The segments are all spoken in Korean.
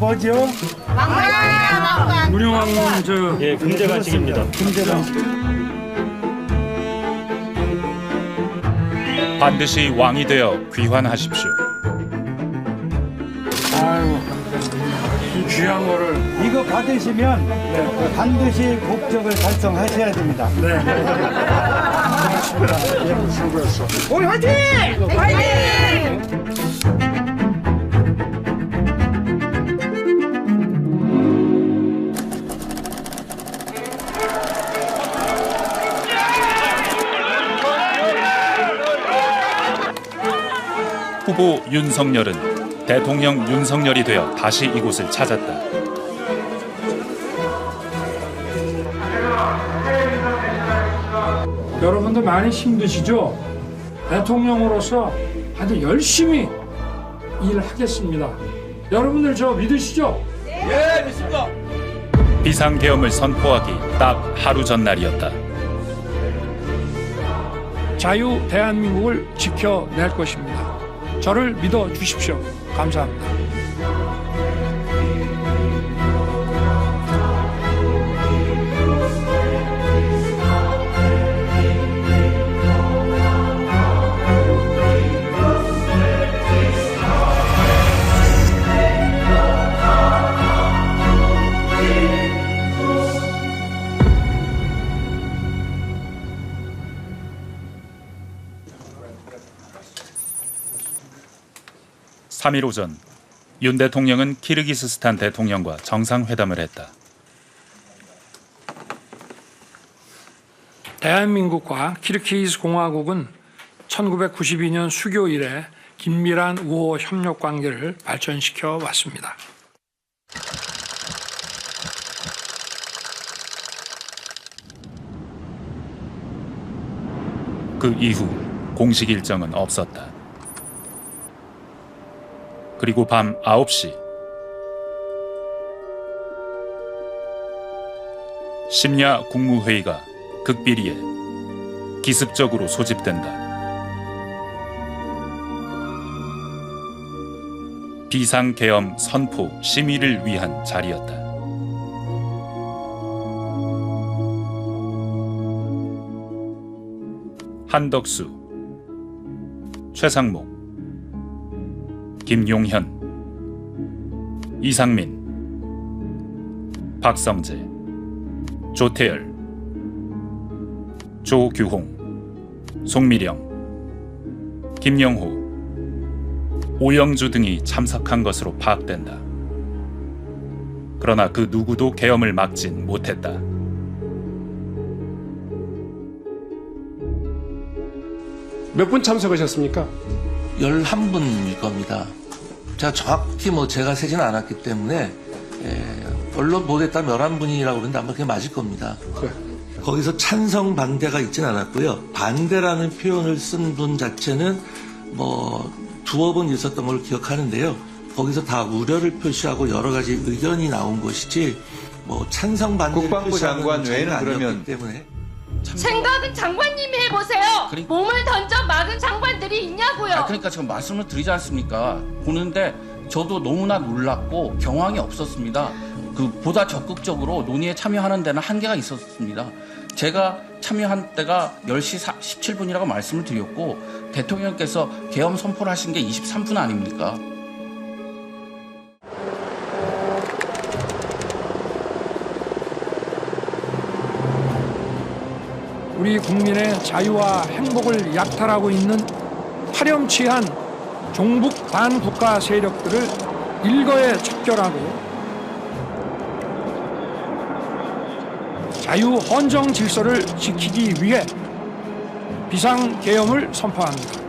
뭐죠? 무령왕 저 예, 금제 간식입니다. 금제랑 반드시 왕이 되어 귀환하십시오. 아유 이 귀한 거를 이거 받으시면 반드시 목적을 달성하셔야 됩니다. 우리 화이팅! 후보 윤석열은 대통령 윤석열이 되어 다시 이곳을 찾았다. 여러분들 많이 힘드시죠? 대통령으로서 아주 열심히 일하겠습니다. 여러분들 저 믿으시죠? 비상계엄을 선포하기 딱 하루 전날이었다. 자유 대한민국을 지켜낼 것입니다. 저를 믿어 주십시오. 감사합니다. 삼일 오전 윤 대통령은 키르기스스탄 대통령과 정상회담을 했다. 대한민국과 키르키스 공화국은 1992년 수교 이래 긴밀한 우호 협력 관계를 발전시켜 왔습니다. 그 이후 공식 일정은 없었다. 그리고 밤 9시 심야 국무회의가 극비리에 기습적으로 소집된다. 비상계엄 선포 심의를 위한 자리였다. 한덕수, 최상목, 김용현, 이상민, 박성재, 조태열, 조규홍, 송미령, 김영호, 오영주 등이 참석한 것으로 파악된다. 그러나 그 누구도 계엄을 막진 못했다. 몇 분 참석하셨습니까? 11분일 겁니다. 제가 정확히 뭐 제가 세지는 않았기 때문에 예, 언론 보도에 따르면 11분이라고 그러는데 아마 그게 맞을 겁니다. 그래. 거기서 찬성 반대가 있진 않았고요. 반대라는 표현을 쓴 분 자체는 뭐 두어 번 있었던 걸로 기억하는데요. 거기서 다 우려를 표시하고 여러 가지 의견이 나온 것이지 뭐 찬성 반대 국방부 장관 외에는 그러면 때문에 생각은 장관님이 해보세요. 그러니까- 몸을 던져 막은 장관들이 있냐고요. 아, 그러니까 제가 말씀을 드리지 않습니까? 보는데 저도 너무나 놀랐고 경황이 없었습니다. 그 보다 적극적으로 논의에 참여하는 데는 한계가 있었습니다. 제가 참여한 때가 10시 17분이라고 말씀을 드렸고 대통령께서 계엄 선포를 하신 게 23분 아닙니까? 우리 국민의 자유와 행복을 약탈하고 있는 파렴치한 종북 반국가 세력들을 일거에 척결하고 자유 헌정 질서를 지키기 위해 비상계엄을 선포합니다.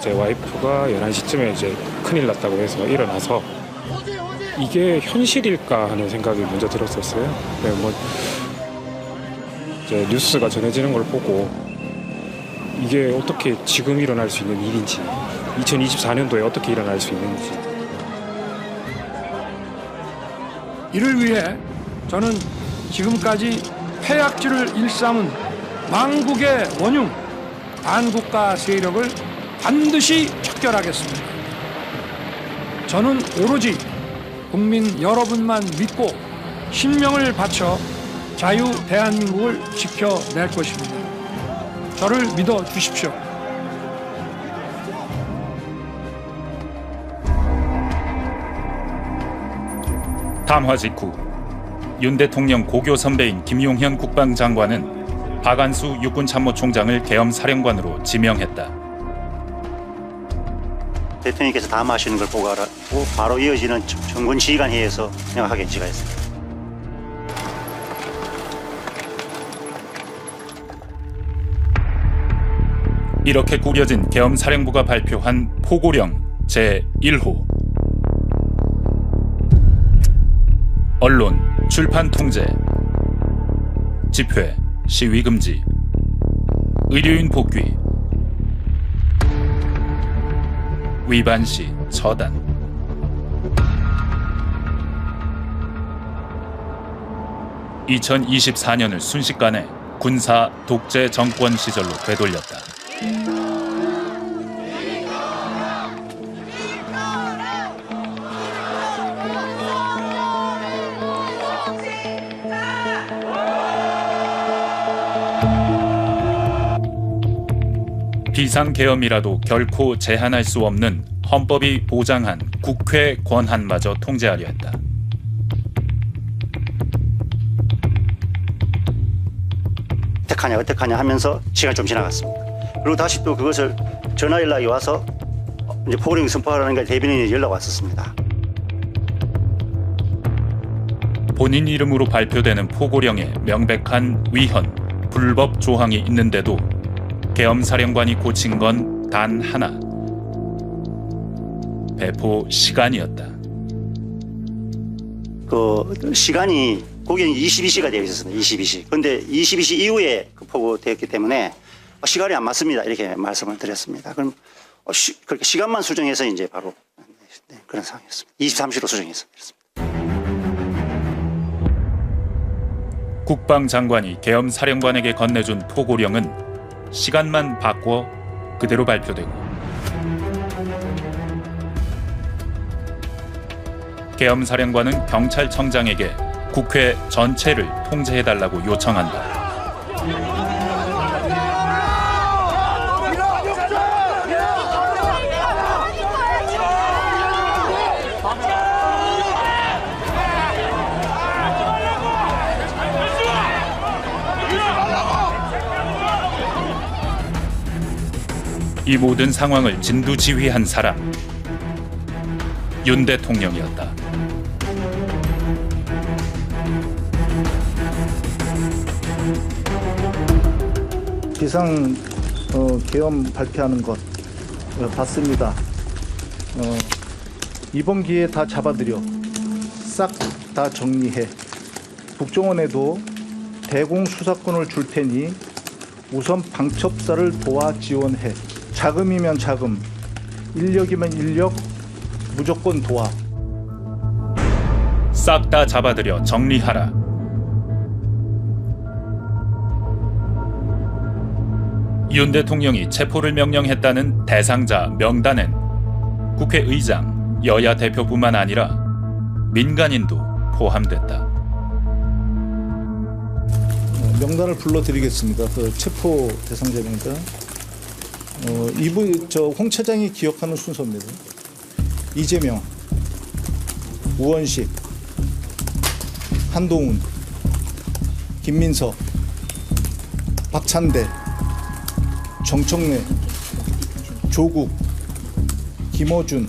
제 와이프가 11시쯤에 이제 큰일 났다고 해서 일어나서 이게 현실일까 하는 생각이 먼저 들었었어요. 네, 뭐 이제 뉴스가 전해지는 걸 보고 이게 어떻게 지금 일어날 수 있는 일인지 2024년도에 어떻게 일어날 수 있는지 이를 위해 저는 지금까지 폐악질을 일삼은 망국의 원흉 반국가 세력을 반드시 척결하겠습니다. 저는 오로지 국민 여러분만 믿고 신명을 바쳐 자유 대한민국을 지켜낼 것입니다. 저를 믿어 주십시오. 담화 직후 윤 대통령 고교 선배인 김용현 국방장관은 박안수 육군참모총장을 계엄 사령관으로 지명했다. 대통령께서 담화하시는 걸 보고 알았고 바로 이어지는 정군 지휘관 회의에서 명확하게 지가했습니다. 이렇게 꾸려진 계엄사령부가 발표한 포고령 제1호. 언론, 출판 통제. 집회, 시위 금지. 의료인 복귀. 위반 시 처단. (2024년을) 순식간에 군사 독재 정권 시절로 되돌렸다. 비상계엄이라도 결코 제한할 수 없는 헌법이 보장한 국회 권한마저 통제하려 했다. 어떡하냐 어떡하냐 하면서 시간이 좀 지나갔습니다. 그리고 다시 또 그것을 전화 연락이 와서 이제 포링 선포하라는 걸 대변인이 연락 왔었습니다. 본인 이름으로 발표되는 포고령에 명백한 위헌, 불법 조항이 있는데도 계엄사령관이 고친 건 단 하나. 배포 시간이었다. 그 시간이 거기는 22시가 되어 있었습니다. 22시. 근데 22시 이후에 그 포고되었기 때문에 시간이 안 맞습니다. 이렇게 말씀을 드렸습니다. 그럼 어, 시, 그렇게 시간만 수정해서 이제 바로 네, 그런 상황이었습니다. 23시로 수정해서 그렇습니다. 국방장관이 계엄 사령관에게 건네준 포고령은 시간만 바꿔 그대로 발표되고 계엄 사령관은 경찰청장에게 국회 전체를 통제해달라고 요청한다. 이 모든 상황을 진두지휘한 사람 윤 대통령이었다. 비상 어, 계엄 발표하는 것 어, 봤습니다. 어, 이번 기회에 다 잡아들여 싹 다 정리해 국정원에도 대공 수사권을 줄 테니 우선 방첩사를 도와 지원해 자금이면 자금, 인력이면 인력 무조건 도와. 싹 다 잡아들여 정리하라. 윤 대통령이 체포를 명령했다는 대상자 명단엔 국회의장, 여야 대표뿐만 아니라 민간인도 포함됐다. 어, 명단을 불러드리겠습니다. 그 체포 대상자 명단. 어, 이분 저홍 차장이 기억하는 순서입니다. 이재명, 우원식, 한동훈, 김민석, 박찬대, 정청래, 조국, 김어준,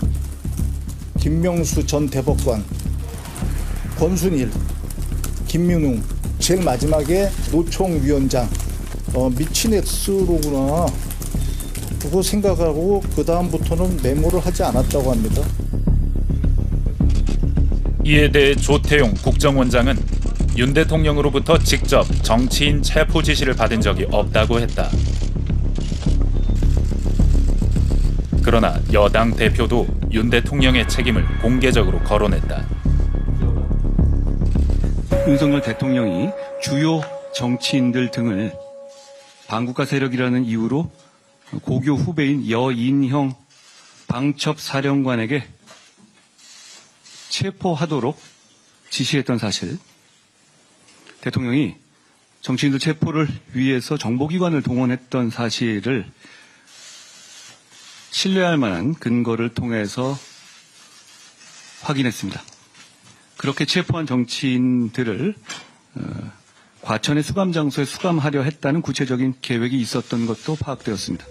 김명수 전 대법관, 권순일, 김민웅, 제일 마지막에 노총위원장. 어, 미친 X로구나. 그거 생각하고 그 다음부터는 메모를 하지 않았다고 합니다. 이에 대해 조태용 국정원장은 윤 대통령으로부터 직접 정치인 체포 지시를 받은 적이 없다고 했다. 그러나 여당 대표도 윤 대통령의 책임을 공개적으로 거론했다. 윤석열 대통령이 주요 정치인들 등을 반국가 세력이라는 이유로 고교 후배인 여인형 방첩 사령관에게 체포하도록 지시했던 사실, 대통령이 정치인들 체포를 위해서 정보기관을 동원했던 사실을 신뢰할 만한 근거를 통해서 확인했습니다. 그렇게 체포한 정치인들을 어, 과천의 수감 장소에 수감하려 했다는 구체적인 계획이 있었던 것도 파악되었습니다.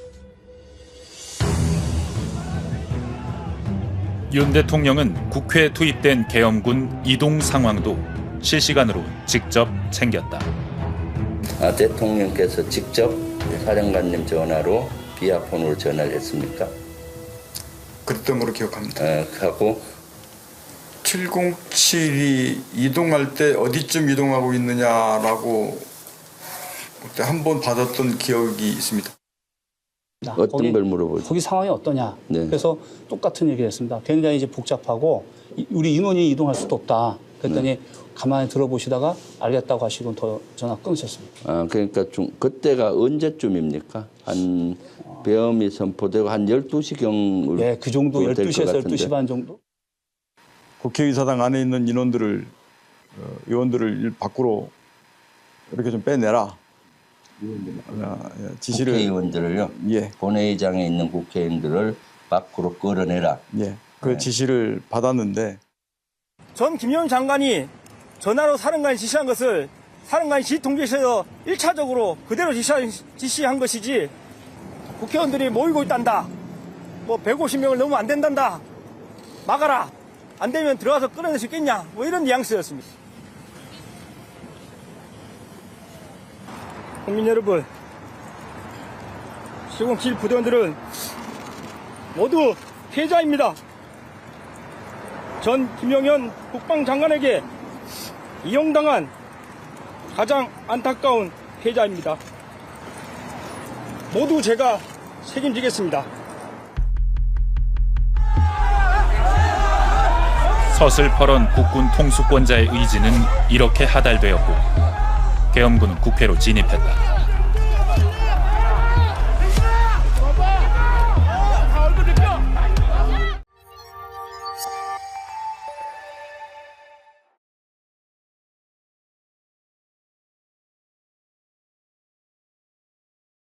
윤 대통령은 국회에 투입된 계엄군 이동 상황도 실시간으로 직접 챙겼다. 아, 대통령께서 직접 사령관님 전화로 비아폰으로 전화를 했습니까? 그랬던 걸로 기억합니다. 어, 하고 707이 이동할 때 어디쯤 이동하고 있느냐라고 그때 한 번 받았던 기억이 있습니다. 어떤 거기- 걸 물어보죠? 거기 상황이 어떠냐. 네. 그래서 똑같은 얘기를 했습니다. 굉장히 이제 복잡하고 이- 우리 인원이 이동할 수도 없다. 그랬더니 네. 가만히 들어보시다가 알겠다고 하시고 더 전화 끊으셨습니다. 아, 그러니까 좀 그때가 언제쯤입니까? 한 배엄이 선포되고 한 12시경 네, 그 정도 12시에서 12시 반 정도? 국회의사당 안에 있는 인원들을 어, 의원들을 일 밖으로 이렇게 좀 빼내라. 아, 예, 지시를 국회의원들을요. 예. 본회의장에 있는 국회의원들을 밖으로 끌어내라. 예. 그 지시를 받았는데 전 김용 장관이 전화로 사령관이 지시한 것을 사령관이 지휘통제실에서 1차적으로 그대로 지시한, 지시한 것이지 국회의원들이 모이고 있단다. 뭐 150명을 넘으면 안 된단다. 막아라. 안 되면 들어가서 끌어낼 수 있겠냐. 뭐 이런 뉘앙스였습니다. 국민 여러분, 시공칠 부대원들은 모두 피해자입니다. 전 김용현 국방장관에게 이용당한 가장 안타까운 피해자입니다. 모두 제가 책임지겠습니다. 서슬퍼런 국군 통수권자의 의지는 이렇게 하달되었고 계엄군은 국회로 진입했다.